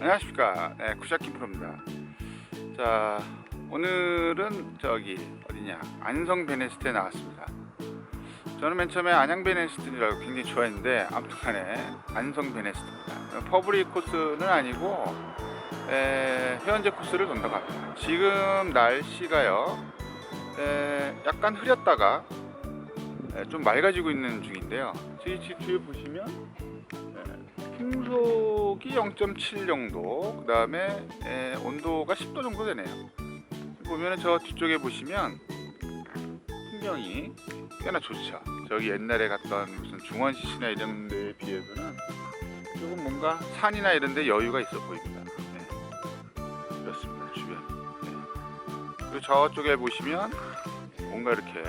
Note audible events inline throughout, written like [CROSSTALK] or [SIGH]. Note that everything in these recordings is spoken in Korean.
안녕하십니까. 네, 쿠샤키 프로입니다. 자 오늘은 저기 어디냐? 안성 베네스트에 나왔습니다. 저는 맨 처음에 안양 알고 굉장히 좋아했는데 아무튼간에 안성 베네스트입니다. 퍼브리 코스는 아니고 에, 회원제 코스를 돈다고 합니다. 지금 날씨가요 에, 약간 흐렸다가 에, 좀 맑아지고 있는 중인데요. 집 뒤에 보시면 풍속이 0.7 정도, 그 다음에 온도가 10도 정도 되네요. 보면은 저 뒤쪽에 보시면 풍경이 꽤나 좋죠. 저기 옛날에 갔던 무슨 중원시시나 이런 데에 비해서는 조금 뭔가 산이나 이런 데 여유가 있어 보입니다. 네. 그렇습니다. 주변. 네. 그리고 저쪽에 보시면 뭔가 이렇게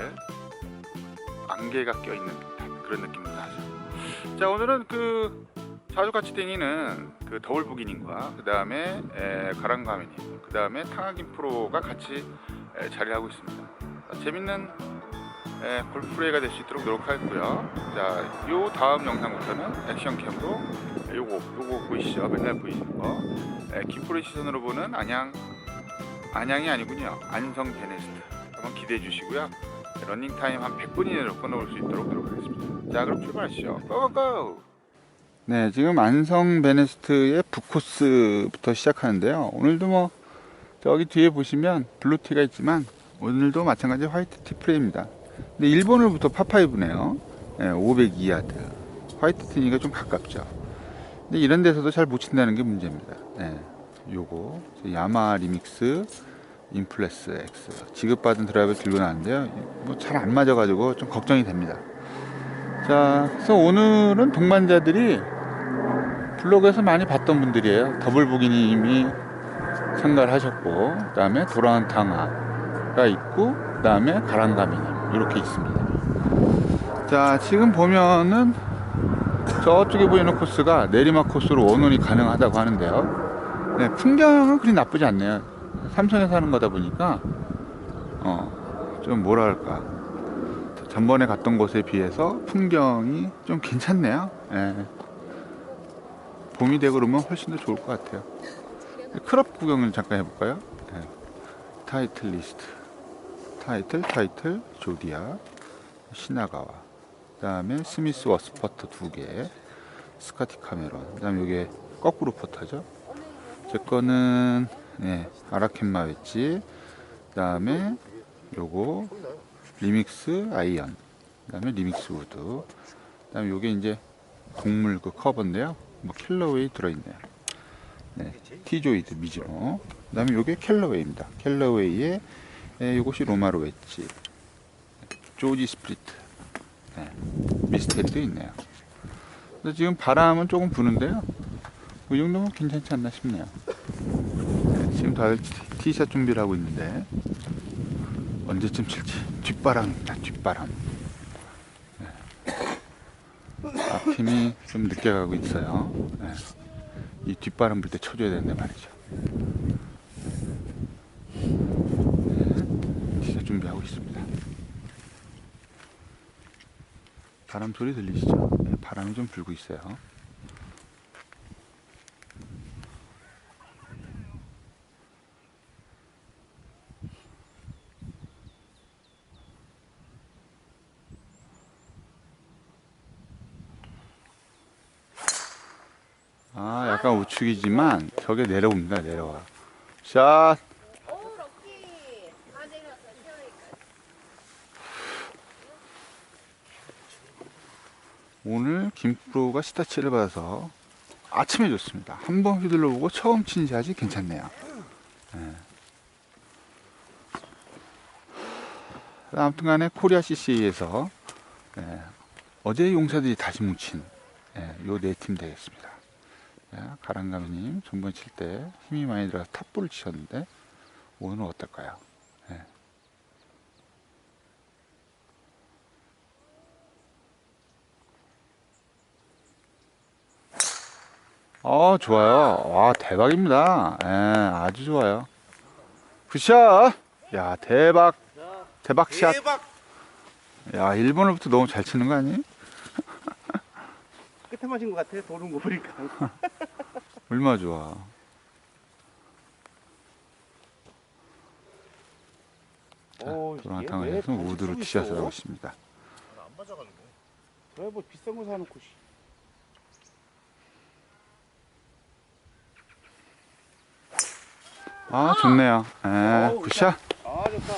안개가 껴있는 그런 느낌도 나죠. 자, 오늘은 그 자주 같이 다니는 그 더블부기님과 그 다음에 가랑가미님 그 다음에 탕하긴 프로가 같이 에, 자리를 하고 있습니다. 자, 재밌는 에, 골프 플레이가 될 수 있도록 노력하겠고요. 자 요 다음 영상부터는 액션캠으로 요거 요거 보이시죠? 맨날 보이시는 거. 에, 김프로의 시선으로 보는 안양 안양이 아니군요. 안성 베네스트. 한번 기대해 주시고요. 러닝타임 한 100분 이내로 끊어올 수 있도록 노력하겠습니다. 자 그럼 출발하시죠. 고고고 네, 지금 안성 베네스트의 북코스부터 시작하는데요. 오늘도 뭐 저기 뒤에 보시면 블루티가 있지만 오늘도 마찬가지 화이트티 프레입니다. 근데 1번을부터 파5네요. 네, 502야드. 화이트티니까 좀 가깝죠. 근데 이런 데서도 잘 못 친다는 게 문제입니다. 네, 요거 야마 리믹스 인플레스 X 지급받은 드라이브 들고 나왔는데요. 뭐 잘 안 맞아가지고 좀 걱정이 됩니다. 자, 그래서 오늘은 동반자들이 블로그에서 많이 봤던 분들이에요. 더블부기님이 참가를 하셨고, 그 다음에 탕화가 있고, 그 다음에 가랑가미님 이렇게 있습니다. 자, 지금 보면은 저쪽에 보이는 코스가 내리막 코스로 원원이 가능하다고 하는데요. 네, 풍경은 그리 나쁘지 않네요. 삼성에 사는 거다 보니까, 어, 좀 뭐랄까. 전번에 갔던 곳에 비해서 풍경이 좀 괜찮네요. 예. 봄이 되고 그러면 훨씬 더 좋을 것 같아요. 크롭 구경을 잠깐 해볼까요? 예. 타이틀 리스트. 타이틀, 타이틀, 조디아, 시나가와. 그 다음에 스미스 워스퍼트 두 개. 스카티 카메론. 그 다음에 이게 거꾸로 포터죠. 제 거는, 예, 아라켄마 웨지. 그 다음에 요거 리믹스 아이언. 그 다음에 리믹스 우드. 그 다음에 요게 이제 곡물 그 커버인데요. 뭐 켈러웨이 들어있네요. 네, 티조이드 미즈노 그 다음에 요게 켈러웨이입니다. 켈러웨이의 에, 요것이 로마로 웨지. 조지 스프리트. 네, 미스테리도 있네요. 근데 지금 바람은 조금 부는데요. 이 정도면 괜찮지 않나 싶네요. 네, 지금 다들 티- 티샷 준비를 하고 있는데 언제쯤 칠지 뒷바람입니다 뒷바람 네. 앞팀이 좀 늦게 가고 있어요 네. 이 뒷바람 불 때 쳐줘야 되는데 말이죠 네. 진짜 준비하고 있습니다 바람 소리 들리시죠? 네, 바람이 좀 불고 있어요 아 약간 우측이지만 저게 내려옵니다 내려와 샷 오늘 김프로가 스타치를 받아서 아침에 좋습니다. 한 번 휘둘러 보고 처음 친 샷이 괜찮네요. 예. 아무튼 간에 코리아 CC에서 예, 어제 용사들이 다시 뭉친 요네 팀 되겠습니다. 자, 가랑가미님 전번 칠 때 힘이 많이 들어서 탑볼을 치셨는데 오늘은 어떨까요? 예. 어, 좋아요. 와, 대박입니다. 예, 아주 좋아요. 굿샷! 야, 대박. 대박 샷. 대박 야, 일본어부터 너무 잘 치는 거 아니? [LAUGHS] 끝에 맞은 것 같아 도는 거 보니까 [LAUGHS] 얼마나 좋아. 도란탕을 해서 우드로 치샷을 하고 있습니다. 안 맞아가지고. 왜뭐 비싼 거 사놓고 아 좋네요. 예, 어, 에, 굿샷. 아 좋다.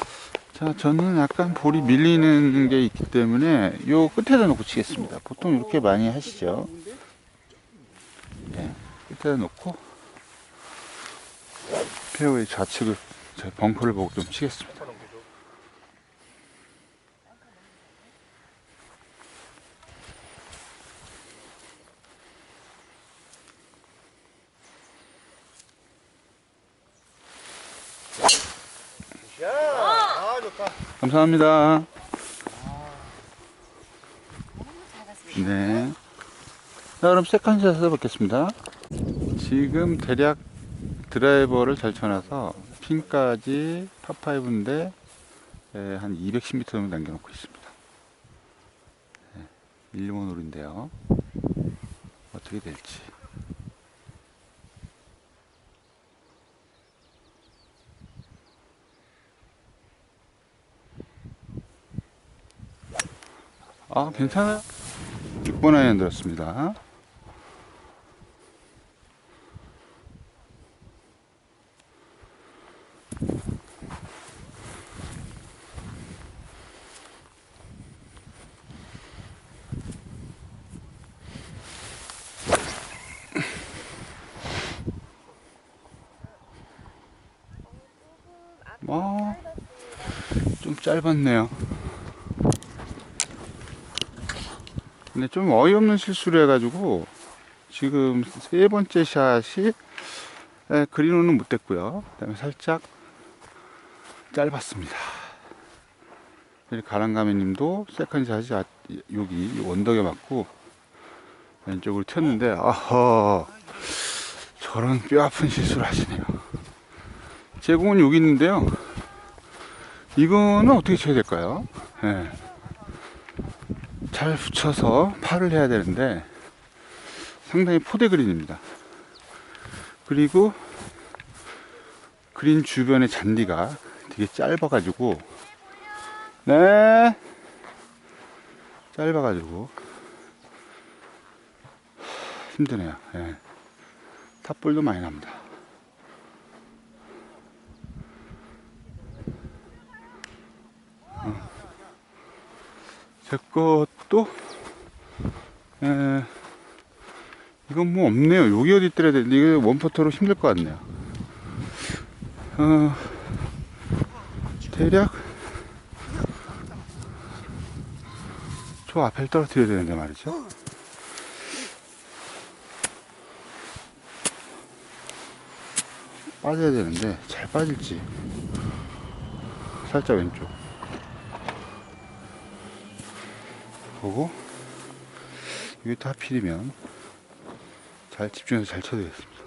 자 저는 약간 볼이 밀리는 게 있기 때문에 요 끝에다 놓고 치겠습니다. 보통 이렇게 많이 하시죠. 예, 끝에다 놓고 페어웨이 좌측을 저 벙커를 보고 좀 치겠습니다. 감사합니다. 네. 자, 그럼 세컨샷 해보겠습니다. 지금 대략 드라이버를 잘 쳐놔서 핀까지 파5인데 한 210m 정도 남겨놓고 있습니다. 네, 일본 홀인데요. 어떻게 될지. 아, 괜찮아요. 6번 아이언 들었습니다. 아, 좀 짧았네요. 근데 좀 어이없는 실수를 해가지고 지금 세 번째 샷이 에, 그린온은 못 됐고요. 그 다음에 살짝 짧았습니다. 가랑가메님도 세컨 샷이 아- 여기 이 언덕에 맞고 왼쪽으로 튀었는데 아허 저런 뼈아픈 실수를 하시네요. 제 공은 여기 있는데요. 이거는 어떻게 쳐야 될까요? 예. 잘 붙여서 팔을 해야 되는데 상당히 포대 그린입니다. 그리고 그린 주변의 잔디가 되게 짧아가지고 네 짧아가지고 힘드네요. 예. 탑볼도 많이 납니다. 제 것도 에, 이건 뭐 없네요. 여기 어디 있더라 되는데 이게 원포터로 힘들 것 같네요. 어, 대략 저 앞에 떨어뜨려야 되는데 말이죠. 빠져야 되는데 잘 빠질지 살짝 왼쪽 보고 이게 다 필이면 잘 집중해서 잘 쳐야 되겠습니다.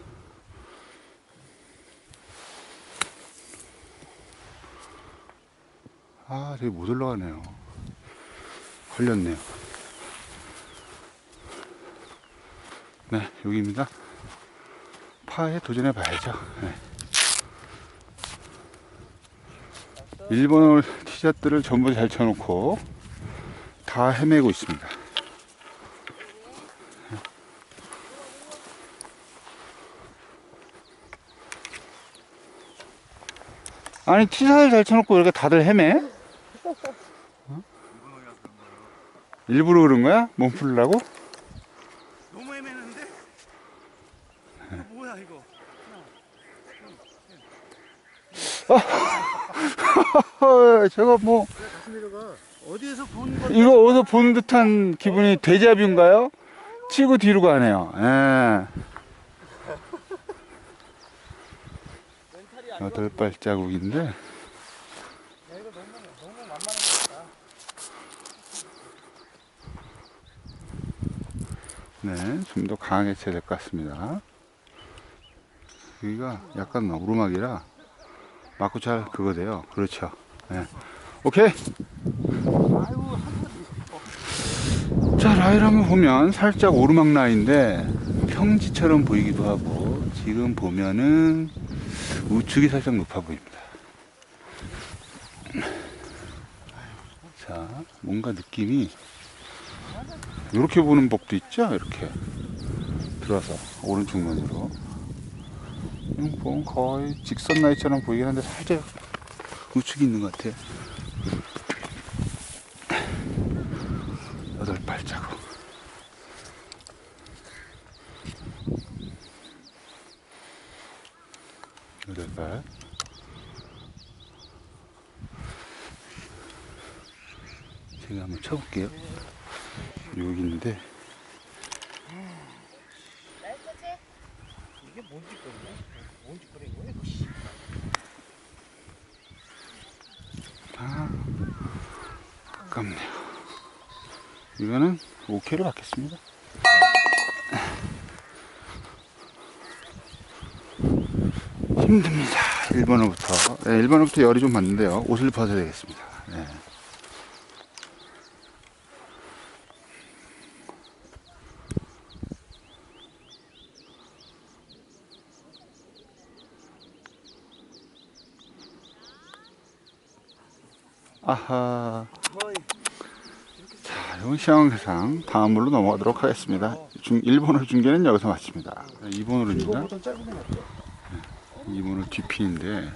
아, 되게 못 올라가네요. 걸렸네요. 네, 여기입니다. 파에 도전해 봐야죠. 네. 일본어 티셔츠를 전부 잘 쳐놓고 다 헤매고 있습니다. 아니 티샷을 잘 쳐놓고 이렇게 다들 헤매? 어? 일부러 그런 거야? 몸 풀으라고? 너무 애매는데? 이거 뭐야 이거? [LAUGHS] 어, 저거 뭐. 어디에서 본 건? 이거 어디서 본 듯한 기분이 데자뷰인가요? 치고 뒤로 가네요. 예. 여덟 발자국인데 네, 좀 더 강하게 쳐야 될 것 같습니다. 여기가 약간 오르막이라 맞고 잘 그거 돼요. 그렇죠. 네. 오케이. 자, 한번 보면 살짝 오르막 라인인데 평지처럼 보이기도 하고 지금 보면은 우측이 살짝 높아 보입니다. 뭔가 느낌이 이렇게 보는 법도 있죠? 이렇게 들어서 오른쪽 면으로. 음, 보면 거의 직선 라인처럼 보이긴 한데 살짝 우측이 있는 것 같아요 여덟 발자국 여덟 발 제가 한번 쳐볼게요. 여기 있는데 날거지? 이게 뭔 짓거리냐? 뭔 짓거리인 거야? 이거, 씨. 아 아깝네요. 이거는 5K로 받겠습니다. 힘듭니다. 1번호부터. 네, 1번호부터 열이 좀 받는데요. 옷을 벗어야 되겠습니다. 네. 아하. 자, 이건 시황상 다음으로 넘어가도록 하겠습니다. 중 1번으로 중계는 여기서 마칩니다. 2번으로입니다. 2번은 뒤핀인데?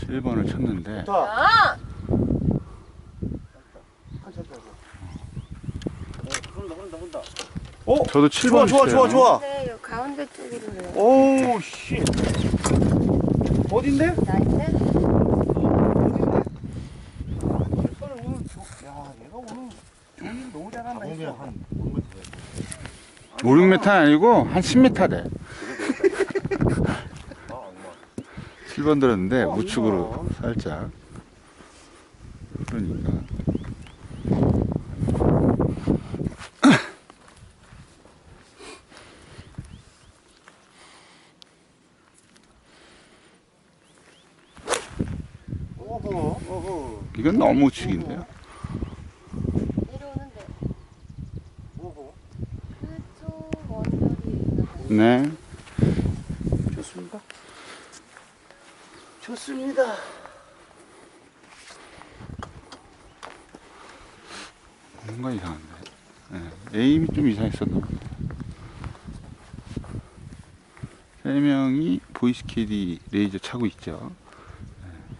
7번을 쳤는데 자, 아! 어. 저도 7번 좋아, 좋아, 좋아, 좋아. 네, 요 가운데 쪽으로. 오우, 씨. 어딘데? 나인데? 어딘데? 오늘 오늘 조, 야, 얘가 오늘 조인 너무 잘한다. 가보면 했어. 한 5m 돼. 5, 6m 아니고 한 10m 돼. 아, 악마. 7번 들었는데 어, 우측으로 살짝 그러니까 이건 너무 우측인데요. 내려오는데 어허. 그쪽 원절이 네. 좋습니다. 좋습니다. 뭔가 이상한데. 네. 에임이 좀 이상했었나 보네. 세 명이 보이스 캐디 레이저 차고 있죠. 네.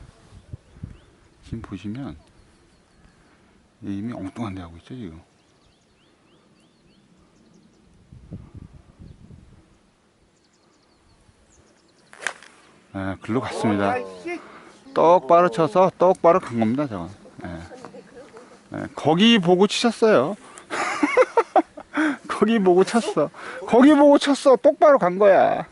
지금 보시면 에임이 엉뚱한 데 하고 있죠, 지금. 네, 글로 갔습니다. 똑바로 쳐서 똑바로 간 겁니다, 저건. 예. 예, 거기 보고 치셨어요. [LAUGHS] 거기 보고 쳤어. 거기 보고 쳤어. 똑바로 간 거야.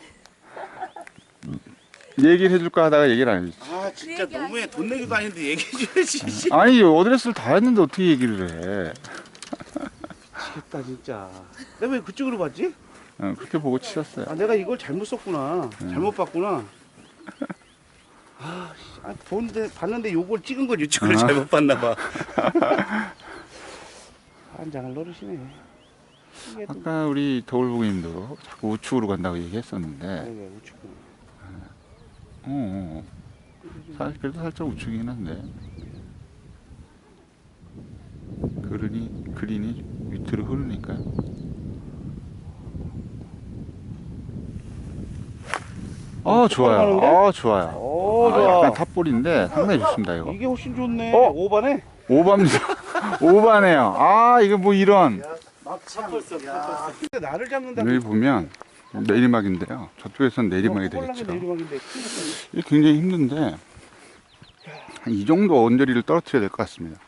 얘기를 해줄까 하다가 얘기를 안 해줬지. 아, 진짜 너무해. 돈 내기도 아닌데 얘기해줘야지. 씨. 아니, 어드레스를 다 했는데 어떻게 얘기를 해. 미치겠다, 진짜. 내가 왜 그쪽으로 봤지? 어, 그렇게 보고 치셨어요. 아, 내가 이걸 잘못 썼구나. 잘못 봤구나. 아, 씨, 아, 본데 봤는데 요걸 찍은 걸 유튜브를 아. 잘못 봤나 봐. 한 장을 노르시네. 이게 또 아까 우리 더울보기님도 자꾸 우측으로 간다고 얘기했었는데, 네, 우측. 어, 어, 어. 사실 그래도 살짝 우측이긴 한데, 그린이, 그린이 밑으로 흐르니까. 아, 좋아요. 아, 좋아요. 오, 아, 좋아. 약간 탑볼인데 상당히 좋습니다, 이거. 이게 훨씬 좋네. 어? 오 5반에? 오바입니다. 오바네요. 아, 이거 뭐 이런. 근데 나를 잡는다. 여기 보면 내리막인데요. 저쪽에서는 내리막이 꼴랑이 되겠죠. 내리막인데. 이게 굉장히 힘든데 한이 정도 언저리를 떨어뜨려야 될 것 같습니다.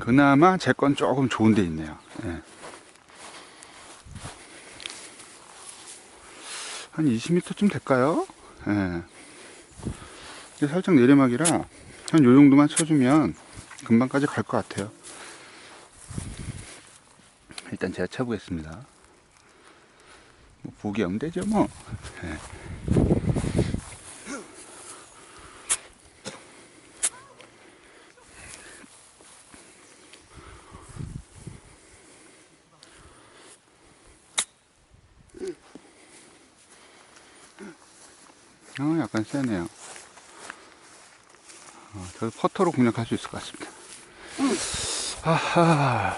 그나마 제 건 조금 좋은 데 있네요. 예. 한 20m쯤 될까요? 예. 살짝 내리막이라 한 요 정도만 쳐주면 금방까지 갈 것 같아요. 일단 제가 쳐보겠습니다. 뭐 보기 되죠 뭐. 예. 어, 약간 세네요. 어, 저 퍼터로 공략할 수 있을 것 같습니다. 아하.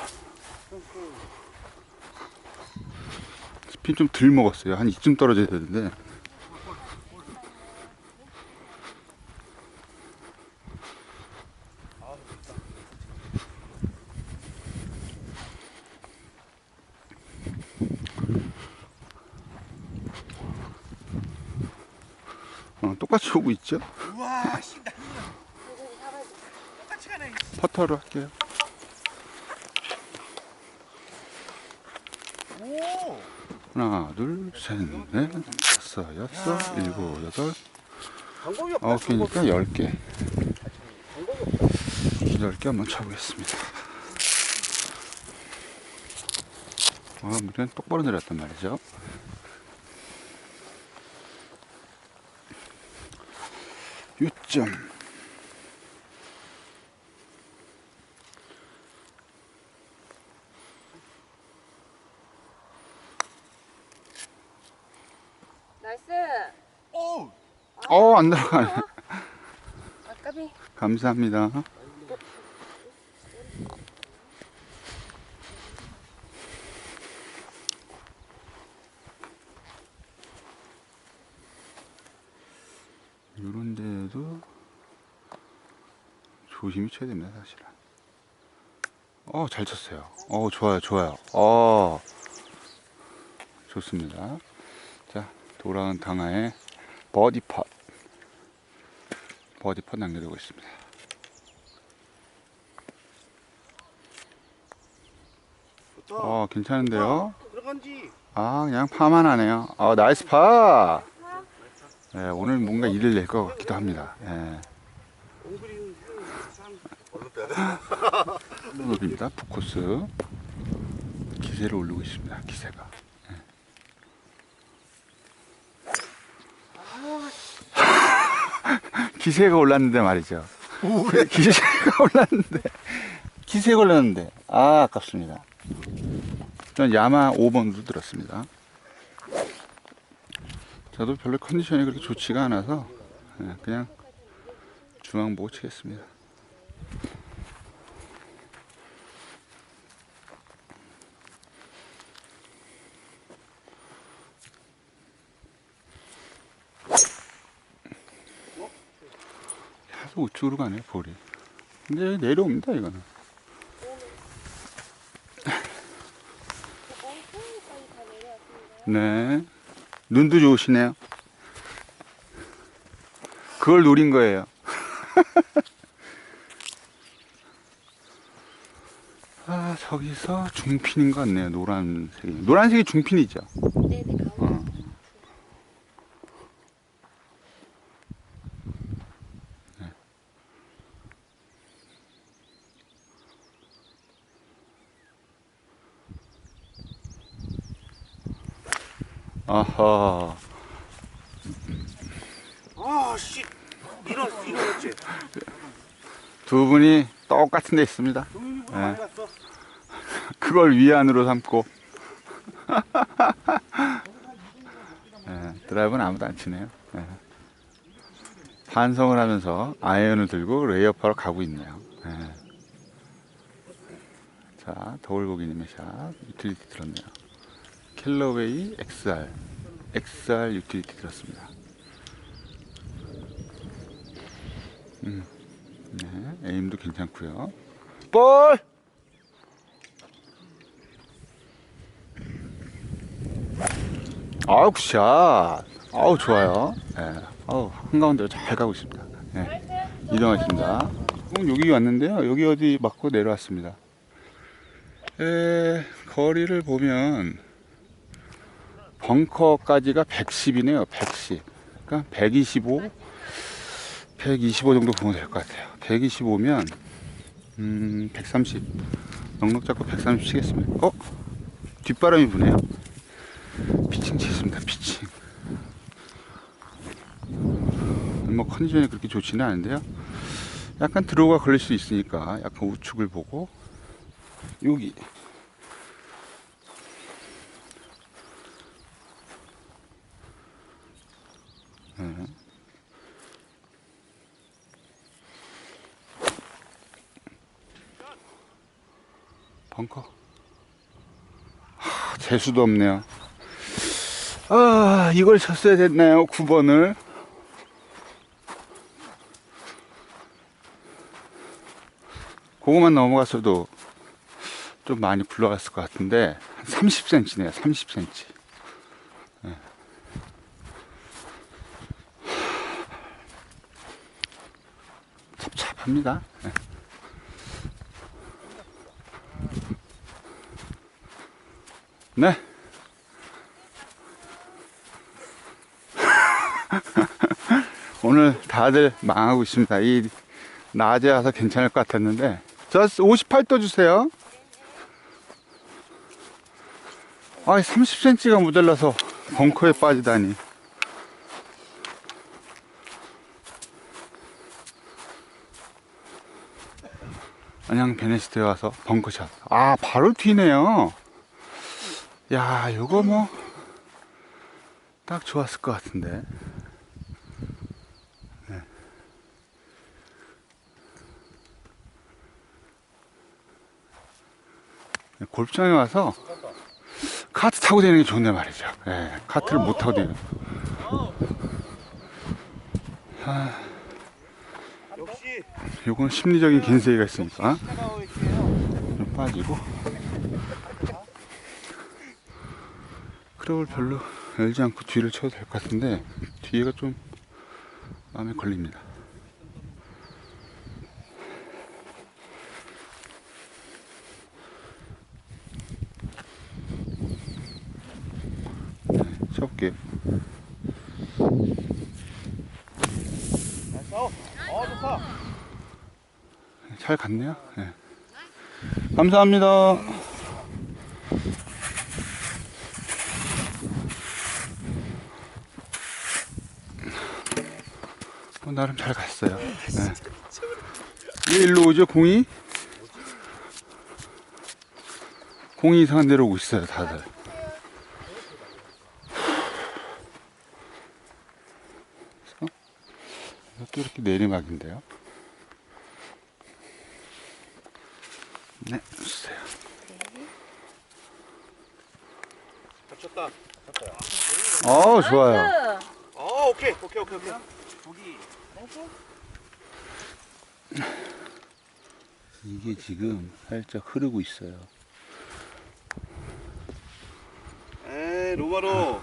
스핀 좀 덜 먹었어요. 한 이쯤 떨어져야 되는데. 똑같이 오고 있죠? 우와 씨 나. 똑같이 가네. 퍼터로 할게요. 오. 하나, 둘, 셋, 넷, 다섯, 여섯, 일곱, 여덟. 아홉 개니까 열 개. 방법이 없다. 열개 한번 쳐보겠습니다. 아, 물은 똑바로 내렸단 말이죠. 요점. 나이스. 오. 어, 안 들어가네. 아까비. 감사합니다. 이런 데도 조심히 쳐야 됩니다, 사실은. 어, 잘 쳤어요. 어, 좋아요, 좋아요. 어, 좋습니다. 자, 돌아온 당하의 버디 팟. 버디 팟 남겨두고 있습니다. 어, 괜찮은데요? 들어간지. 아, 그냥 파만 하네요. 어, 나이스 파! 예, 오늘 뭔가 일을 낼 것 같기도 합니다. 예. 룹입니다. 푸코스. 기세를 올리고 있습니다. 기세가. 예. [LAUGHS] 기세가 올랐는데 말이죠. 기세가 올랐는데. 기세가 올랐는데. 아, 아깝습니다. 전 야마 5번으로 들었습니다. 저도 별로 컨디션이 그렇게 좋지가 않아서 예, 그냥 중앙 보고 치겠습니다. 계속 우측으로 가네 볼이. 근데 내려옵니다 이거는. 네. 눈도 좋으시네요. 그걸 노린 거예요. [LAUGHS] 아 저기서 중핀인 것 같네요 노란색이. 노란색이 중핀이죠? 네네 아하 아 씨. 이런 이런지. 두 분이 똑같은 데 있습니다 네. [LAUGHS] 그걸 위안으로 삼고 예, [LAUGHS] 드라이브는 아무도 안 치네요 예. 반성을 하면서 아이언을 들고 레이어파로 가고 있네요 예. 자 더울보기님의 샷 유틸리티 들었네요 킬러웨이 XR XR 유틸리티 들었습니다. 음, 네, 에임도 괜찮고요. 볼! 아우 굿샷. 아우 좋아요. 예. 아우 한가운데로 잘 가고 있습니다. 예. 이동하겠습니다. 음, 여기 왔는데요. 여기 어디 맞고 내려왔습니다. 에, 거리를 보면 벙커까지가 110이네요 110 그러니까 125 125 정도 보면 될 것 같아요. 125면 음, 130 넉넉 잡고 130 치겠습니다. 어? 뒷바람이 부네요. 피칭 치습니다 피칭. 뭐 컨디션이 그렇게 좋지는 않은데요. 약간 드로우가 걸릴 수 있으니까 약간 우측을 보고 여기 벙커. 하, 재수도 없네요. 아, 이걸 쳤어야 됐나요? 9번을. 그거만 넘어갔어도 좀 많이 굴러갔을 것 같은데, 한 30cm네요, 30cm. 예. 찹찹합니다. 예. 네. [LAUGHS] 오늘 다들 망하고 있습니다. 이 낮에 와서 괜찮을 것 같았는데 저 58도 주세요. 아, 30cm가 모자라서 벙커에 빠지다니. 안양 베네스트에 와서 벙커샷. 아, 바로 튀네요. 야, 요거 뭐, 딱 좋았을 것 같은데. 네. 네, 골프장에 와서 카트 타고 다니는 게 좋네 말이죠. 예, 카트를 못 타고 다녀요. 역시 요건 심리적인 겐세이가 있으니까. 좀 빠지고 크롭을 별로 열지 않고 뒤를 쳐도 될 것 같은데 뒤에가 좀 마음에 걸립니다 네, 쳐볼게요 좋다. 잘 갔네요 네. 감사합니다 나름 잘 갔어요 네. 왜 일로 오죠 공이? 공이 이상한 데로 오고 있어요 다들 이것도 이렇게 내리막인데요 네 주세요 쳤다. 어 좋아요 어 오케이 오케이 오케이 오케이. 저기 이게 지금 살짝 흐르고 있어요. 에 로바로.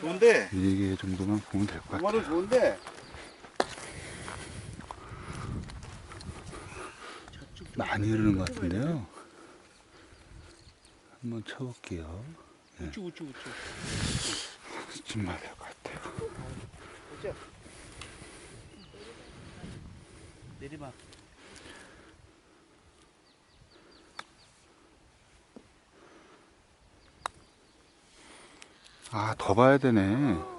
좋은데? 이게 정도만 보면 될 것 같아요. 로바로 좋은데 많이 흐르는 것 같은데요? 한번 쳐볼게요. 우측 우측 우측. [LAUGHS] 좀맞을 것 같아요 보자. 내리막. 아 더 봐야 되네